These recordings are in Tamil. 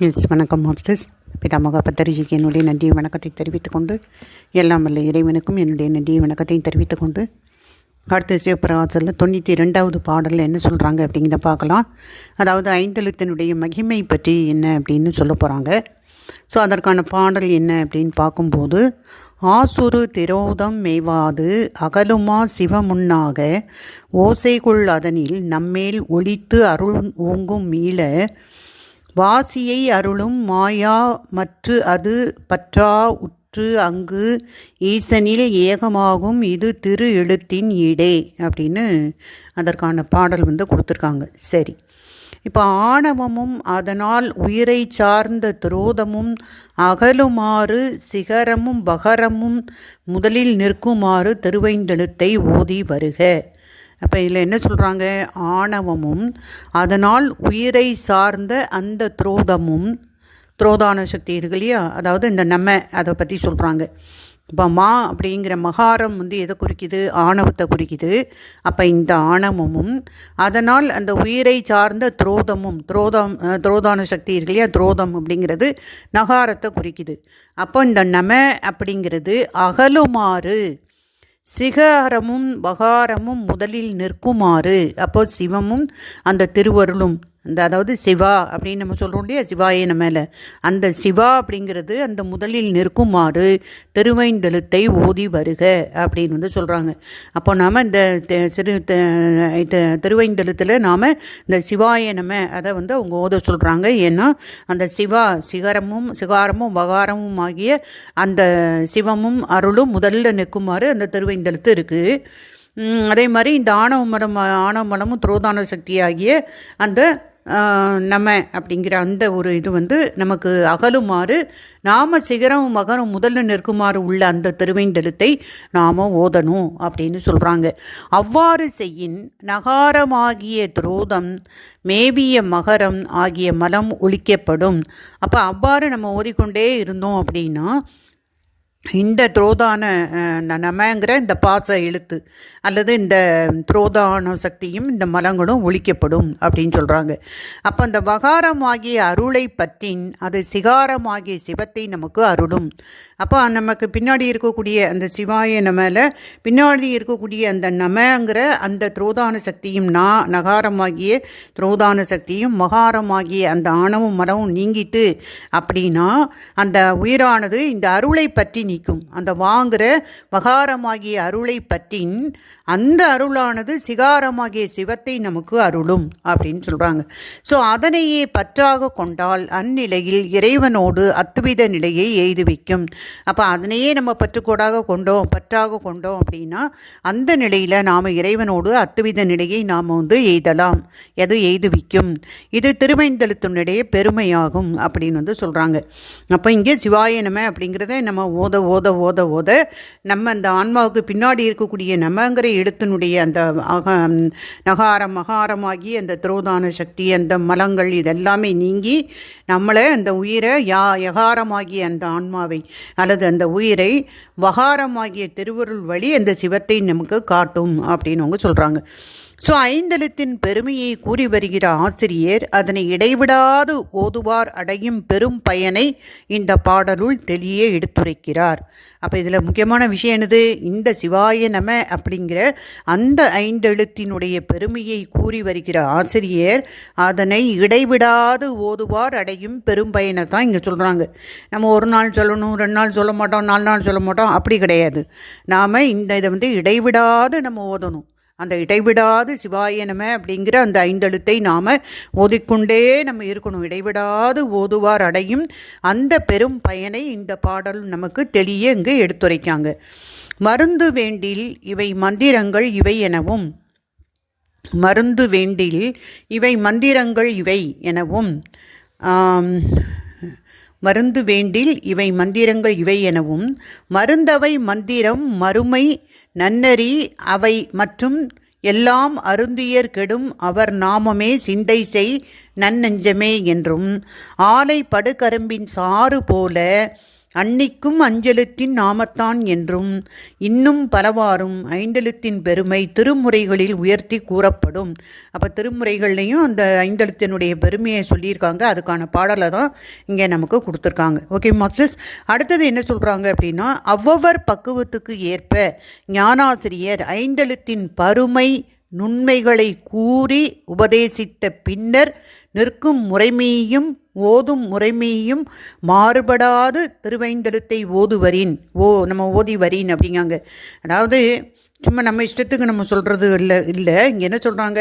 எஸ் வணக்கம் மாஸ்டர்ஸ் பிதாமக பத்தரிஜிக்கு என்னுடைய நன்றிய வணக்கத்தை தெரிவித்துக் கொண்டு எல்லாம் வல்ல இறைவனுக்கும் என்னுடைய நன்றிய வணக்கத்தையும் தெரிவித்துக் கொண்டு அடுத்த சிவபிரகாசலில் தொண்ணூற்றி ரெண்டாவது பாடலில் என்ன சொல்கிறாங்க அப்படிங்கிறத பார்க்கலாம். அதாவது ஐந்தெழுத்தினுடைய மகிமை பற்றி என்ன அப்படின்னு சொல்ல போகிறாங்க ஸோ அதற்கான பாடல் என்ன அப்படின்னு பார்க்கும்போது ஆசுரு திரோதம் மேவாது அகலுமா சிவமுன்னாக ஓசைகுள் அதனில் நம்மேல் ஒழித்து அருள் ஓங்கும் மீள வாசியை அருளும் மாயா மற்று அது பற்றா உற்று அங்கு ஈசனில் ஏகமாகும் இது திரு எழுத்தின் ஈடே அப்படின்னு அதற்கான பாடல் வந்து கொடுத்துருக்காங்க. சரி. இப்போ ஆணவமும் அதனால் உயிரை சார்ந்த துரோதமும் அகலுமாறு சிகரமும் பகரமும் முதலில் நிற்குமாறு திருவைந்தெழுத்தை ஓதி வருக. அப்போ இதில் என்ன சொல்கிறாங்க ஆணவமும் அதனால் உயிரை சார்ந்த அந்த துரோதமும் துரோதான சக்தி இருக்கு இல்லையா? அதாவது இந்த நம்ம அதை பற்றி சொல்கிறாங்க இப்போ மா அப்படிங்கிற மகாரம் வந்து எதை குறிக்குது? ஆணவத்தை குறிக்குது. அப்போ இந்த ஆணவமும் அதனால் அந்த உயிரை சார்ந்த துரோதமும் துரோதம் துரோதான சக்தி இருக்கு இல்லையா? துரோதம் அப்படிங்கிறது நகாரத்தை குறிக்குது. அப்போ இந்த நம அப்படிங்கிறது அகலுமாறு. சிகாரமும் பகாரமும் முதலில் நிற்குமாறு. அப்போ சிவமும் அந்த திருவருளும் அந்த அதாவது சிவா அப்படின்னு நம்ம சொல்கிறோம் இல்லையா? சிவாயே மேலே அந்த சிவா அப்படிங்கிறது அந்த முதலில் நிற்குமாறு திருவைந்தெழுத்தை ஓதி வருக அப்படின்னு வந்து சொல்கிறாங்க அப்போ நாம் இந்த சிறு திருவைந்தெழுத்தில் நாம் இந்த சிவாய நம்ம அதை வந்து அவங்க ஓத சொல்கிறாங்க ஏன்னா அந்த சிவா சிகரமும் சிகாரமும் வகாரமும் ஆகிய அந்த சிவமும் அருளும் முதல்ல நிற்குமாறு அந்த திருவைந்தெழுத்து இருக்குது அதே மாதிரி இந்த ஆணவ மரம் ஆணவ மலமும் துரோதான சக்தியாகிய அந்த நம்ம அப்படிங்கிற அந்த ஒரு இது வந்து நமக்கு அகலுமாறு நாம சிகரம் மகரம் முதல்ல நிற்குமாறு உள்ள அந்த திருவைந்தெழுத்தை நாம் ஓதணும் அப்படின்னு சொல்கிறாங்க அவ்வாறு செய்யின் நகாரமாகிய துரோதம் மேவிய மகரம் ஆகிய மலம் ஒழிக்கப்படும். அப்போ அவ்வாறு நம்ம ஓதிக்கொண்டே இருந்தோம் அப்படின்னா இந்த துரோதான நமங்கிற இந்த பாச எழுத்து அல்லது இந்த துரோதான சக்தியும் இந்த மலங்களும் ஒழிக்கப்படும் அப்படின்னு சொல்கிறாங்க அப்போ இந்த வகாரமாகிய அருளை பற்றின் அது சிகாரமாகிய சிவத்தை நமக்கு அருளும். அப்போ நமக்கு பின்னாடி இருக்கக்கூடிய அந்த சிவாய நமல பின்னாடி இருக்கக்கூடிய அந்த நமங்கிற அந்த துரோதான சக்தியும் நா நகாரமாகிய துரோதான சக்தியும் மகாரமாகிய அந்த ஆணவும் மரமும் நீங்கிட்டு அப்படின்னா அந்த உயிரானது இந்த அருளை பற்றி நீக்கும். அந்த வாங்குகிற வகாரமாகிய அருளை பற்றின் அந்த அருளானது சிகாரமாகிய சிவத்தை நமக்கு அருளும் அப்படின்னு சொல்கிறாங்க ஸோ அதனையே பற்றாக கொண்டால் அந்நிலையில் இறைவனோடு அத்துவித நிலையை எய்துவிக்கும் அப்போ அதனையே நம்ம பற்றுக்கோடாக கொண்டோம் பற்றாக கொண்டோம் அப்படின்னா அந்த நிலையில் நாம் இறைவனோடு அத்துவித நிலையை நாம் வந்து எய்தலாம். எது எய்துவிக்கும் இது திருமைந்தெழுத்தினுடைய பெருமையாகும் அப்படின்னு வந்து சொல்கிறாங்க அப்போ இங்கே சிவாயனம அப்படிங்கிறத நம்ம ஓத ஓத ஓத ஓத நம்ம அந்த ஆன்மாவுக்கு பின்னாடி இருக்கக்கூடிய நமங்கிற எழுத்தினுடைய அந்த நகாரம் மகாரமாகி அந்த துரோதான சக்தி அந்த மலங்கள் இதெல்லாமே நீங்கி நம்மளை அந்த உயிரை யா யகாரமாகிய அந்த ஆன்மாவை அல்லது அந்த உயிரை வகாரமாகிய திருவருள் வழி அந்த சிவத்தை நமக்கு காட்டும் அப்படின்னு அவங்க சொல்கிறாங்க ஸோ ஐந்தெழுத்தின் பெருமையை கூறி வருகிற ஆசிரியர் அதனை இடைவிடாது ஓதுவார் அடையும் பெரும் பயனை இந்த பாடலுள் தெளிய எடுத்துரைக்கிறார். அப்போ இதில் முக்கியமான விஷயம் என்னது? இந்த சிவாய நம அப்படிங்கிற அந்த ஐந்தெழுத்தினுடைய பெருமையை கூறி வருகிற ஆசிரியர் அதனை இடைவிடாது ஓதுவார் அடையும் பெரும் பயனை தான் இங்கே சொல்கிறாங்க நம்ம ஒரு நாள் சொல்லணும் ரெண்டு நாள் சொல்ல மாட்டோம் நாலு நாள் சொல்ல மாட்டோம் அப்படி கிடையாது. நாம் இந்த இதை வந்து இடைவிடாது நம்ம ஓதணும். அந்த இடைவிடாது சிவாயனம அப்படிங்கிற அந்த ஐந்தெழுத்தை நாம் ஓதிக்கொண்டே நம்ம இருக்கணும். இடைவிடாது ஓதுவார் அடையும் அந்த பெரும் பயனை இந்த பாடல் நமக்கு தெளிய இங்கு எடுத்துரைக்காங்க. மருந்து வேண்டில் இவை மந்திரங்கள் இவை எனவும் மருந்து வேண்டில் இவை மந்திரங்கள் இவை எனவும் மருந்து வேண்டில் இவை மந்திரங்கள் இவை எனவும் மருந்தவை மந்திரம் மறுமை நன்னறி அவை மற்றும் எல்லாம் அருந்தியர் கெடும் அவர் நாமமே சிந்தை செய் நன்னெஞ்சமே என்றும் ஆலை படுகரும்பின் சாறு போல அன்னிக்கும் அஞ்செழுத்தின் நாமத்தான் என்றும் இன்னும் பலவாறும் ஐந்தெழுத்தின் பெருமை திருமுறைகளில் உயர்த்தி கூறப்படும். அப்போ திருமுறைகள்லையும் அந்த ஐந்தெழுத்தினுடைய பெருமையை சொல்லியிருக்காங்க. அதுக்கான பாடலை தான் இங்கே நமக்கு கொடுத்துருக்காங்க. ஓகே மாஸ்டர்ஸ் அடுத்தது என்ன சொல்கிறாங்க அப்படின்னா அவ்வவர் பக்குவத்துக்கு ஏற்ப ஞானாசிரியர் ஐந்தெழுத்தின் பருமை நுண்மைகளை கூறி உபதேசித்த பின்னர் நிற்கும் முறைமையும் ஓதும் முறைமையும் மாறுபடாது திருவைந்தெழுத்தை ஓதுவரின். ஓ நம்ம ஓதி வரின் அப்படிங்காங்க. அதாவது சும்மா நம்ம இஷ்டத்துக்கு நம்ம சொல்கிறது இல்லை இல்லை. இங்கே என்ன சொல்கிறாங்க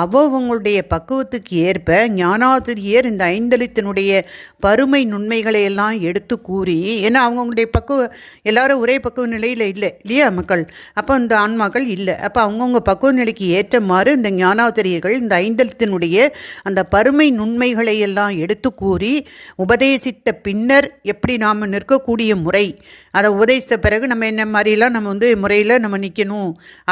அவங்களுடைய பக்குவத்துக்கு ஏற்ப ஞானாசிரியர் இந்த ஐந்தளித்தினுடைய பருமை நுண்மைகளை எல்லாம் எடுத்து கூறி ஏன்னா அவங்கவுங்களுடைய பக்குவ எல்லாரும் ஒரே பக்குவ நிலையில் இல்லை இல்லையா மக்கள்? அப்போ இந்த ஆன்மாக்கள் இல்லை. அப்போ அவங்கவுங்க பக்குவ நிலைக்கு ஏற்றமாறு இந்த ஞானாசிரியர்கள் இந்த ஐந்தளித்தினுடைய அந்த பருமை நுண்மைகளை எல்லாம் எடுத்து கூறி உபதேசித்த பின்னர் எப்படி நாம் நிற்கக்கூடிய முறை அதை உபதேசித்த பிறகு நம்ம என்ன மாதிரிலாம் நம்ம வந்து முறையில் நம்ம நிற்கணும்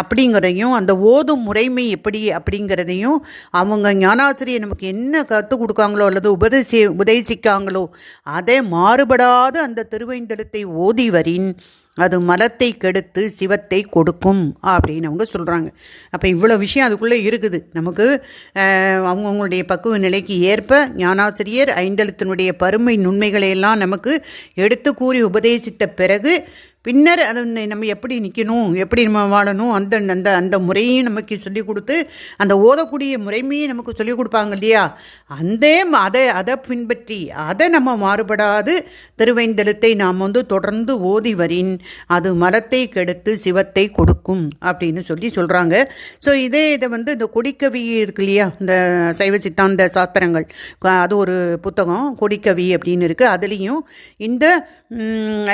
அப்படிங்கிறதையும் அந்த ஓதும் முறைமை எப்படி அப்படிங்கிறதையும் அவங்க ஞானாசிரியர் நமக்கு என்ன கற்றுக் கொடுக்காங்களோ அல்லது உபதேசி உபதேசிக்காங்களோ அதை மாறுபடாத அந்த திருவைந்தளத்தை ஓதி வரின் அது மரத்தை கெடுத்து சிவத்தை கொடுக்கும் அப்படின்னு அவங்க சொல்கிறாங்க அப்போ இவ்வளோ விஷயம் அதுக்குள்ளே இருக்குது. நமக்கு அவங்கவுங்களுடைய பக்குவ நிலைக்கு ஏற்ப ஞானாசிரியர் ஐந்தெழுத்தினுடைய பருமை நுண்மைகளை எல்லாம் நமக்கு எடுத்து கூறி உபதேசித்த பிறகு பின்னர் அதை நம்ம எப்படி நிற்கணும் எப்படி நம்ம வாழணும் அந்த அந்த அந்த முறையும் நமக்கு சொல்லிக் கொடுத்து அந்த ஓதக்கூடிய முறைமையும் நமக்கு சொல்லிக் கொடுப்பாங்க இல்லையா? அந்த அதை அதை பின்பற்றி அதை நம்ம மாறுபடாது. திருவேந்தலத்தை நாம் வந்து தொடர்ந்து ஓதி வரின் அது மரத்தை கெடுத்து சிவத்தை கொடுக்கும் அப்படின்னு சொல்லி சொல்கிறாங்க ஸோ இதே இதை வந்து இந்த கொடிக்கவி இருக்கு இல்லையா? இந்த சைவ சித்தாந்த சாஸ்திரங்கள். அது ஒரு புத்தகம் கொடிக்கவி அப்படின்னு இருக்குது அதுலேயும் இந்த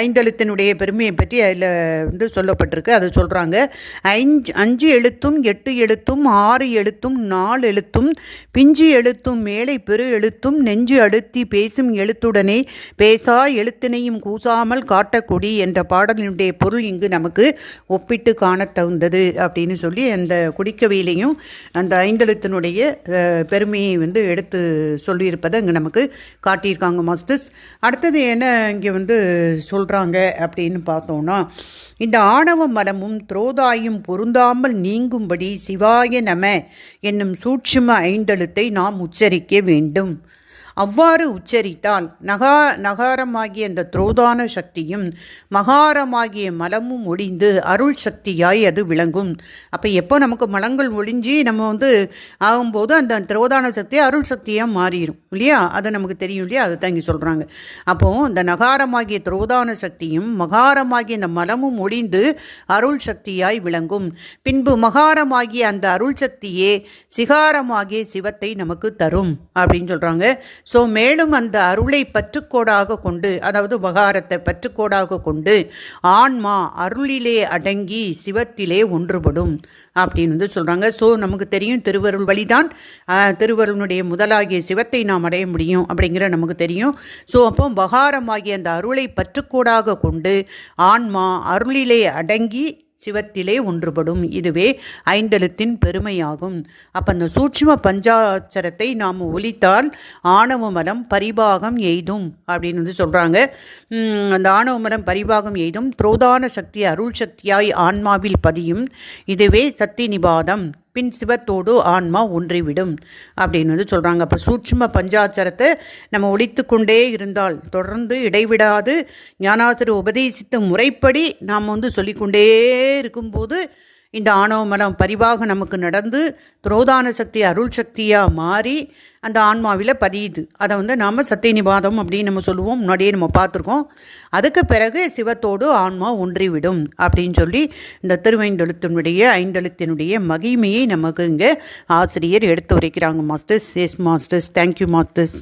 ஐந்தெழுத்தினுடைய பெருமையை பற்றி அதில் வந்து சொல்லப்பட்டிருக்கு. அது சொல்கிறாங்க ஐஞ்சு அஞ்சு எழுத்தும் எட்டு எழுத்தும் ஆறு எழுத்தும் நாலு எழுத்தும் பிஞ்சு எழுத்தும் மேலை பெரு எழுத்தும் நெஞ்சு அழுத்தி பேசும் எழுத்துடனே பேசா எழுத்தினையும் கூசாமல் காட்டக்கொடி என்ற பாடலினுடைய பொருள் இங்கு நமக்கு ஒப்பிட்டு காண தகுந்தது அப்படின்னு சொல்லி அந்த குடிக்கவியிலையும் அந்த ஐந்தெழுத்தினுடைய பெருமையை வந்து எடுத்து சொல்லியிருப்பதை இங்கே நமக்கு காட்டியிருக்காங்க மாஸ்டர்ஸ். அடுத்தது என்ன இங்கே வந்து சொல்கிறாங்க அப்படின்னு பார்த்தோன்னா இந்த ஆணவ மரமும் துரோதாயும் பொருந்தாமல் நீங்கும்படி சிவாய நம என்னும் சூட்சும ஐந்தெழுத்தை நாம் உச்சரிக்க வேண்டும். அவ்வாறு உச்சரித்தால் நகா நகாரமாகிய அந்த துரோதான சக்தியும் மகாரமாகிய மலமும் ஒழிந்து அருள் சக்தியாய் அது விளங்கும். அப்போ எப்போ நமக்கு மலங்கள் ஒழிஞ்சி நம்ம வந்து ஆகும்போது அந்த துரோதான சக்தி அருள் சக்தியாக மாறிடும் இல்லையா? அது நமக்கு தெரியும் இல்லையா? அதை தான் இங்கே சொல்கிறாங்க அப்போது இந்த நகாரமாகிய துரோதான சக்தியும் மகாரமாகிய அந்த மலமும் ஒழிந்து அருள் சக்தியாய் விளங்கும். பின்பு மகாரமாகிய அந்த அருள் சக்தியே சிகாரமாகிய சிவத்தை நமக்கு தரும் அப்படின்னு சொல்கிறாங்க ஸோ மேலும் அந்த அருளை பற்றுக்கோடாக கொண்டு அதாவது வகாரத்தை பற்றுக்கோடாக கொண்டு ஆன்மா அருளிலே அடங்கி சிவத்திலே ஒன்றுபடும் அப்படின்னு வந்து சொல்கிறாங்க ஸோ நமக்கு தெரியும் திருவருள் வழிதான் திருவருளுடைய முதலாகிய சிவத்தை நாம் அடைய முடியும் அப்படிங்கிற நமக்கு தெரியும். ஸோ அப்போ வகாரமாகிய அந்த அருளை பற்றுக்கோடாக கொண்டு ஆன்மா அருளிலே அடங்கி சிவத்திலே ஒன்றுபடும். இதுவே ஐந்தெழுத்தின் பெருமையாகும். அப்போ அந்த சூட்சும பஞ்சாட்சரத்தை நாம் ஒலித்தால் ஆணவ மலம் பரிபாகம் எய்தும் அப்படின்னு வந்து சொல்கிறாங்க அந்த ஆணவ மலம் பரிபாகம் எய்தும். புரோதான சக்தி அருள் சக்தியாய் ஆன்மாவில் பதியும். இதுவே சக்தி நிபாதம். பின் சிவத்தோடு ஆன்மா ஒன்றிவிடும் அப்படின்னு வந்து சொல்கிறாங்க அப்போ சூட்சும பஞ்சாச்சாரத்தை நம்ம ஒழித்து கொண்டே இருந்தால் தொடர்ந்து இடைவிடாது. ஞானாசிரியர் உபதேசித்த முறைப்படி நாம் வந்து சொல்லிக்கொண்டே இருக்கும்போது இந்த ஆணவ மனம் பரிவாக நமக்கு நடந்து துரோதான சக்தி அருள் சக்தியாக மாறி அந்த ஆன்மாவில் பதியுது. அதை வந்து நாம் சத்தியநிபாதம் அப்படின்னு நம்ம சொல்லுவோம். முன்னாடியே நம்ம பார்த்துருக்கோம். அதுக்கு பிறகு சிவத்தோடு ஆன்மா ஒன்றிவிடும் அப்படின்னு சொல்லி இந்த திருவைந்தெழுத்தினுடைய ஐந்தெழுத்தினுடைய மகிமையை நமக்கு இங்கே ஆசிரியர் எடுத்து உரைக்கிறாங்க masters. Yes masters. Thank you masters.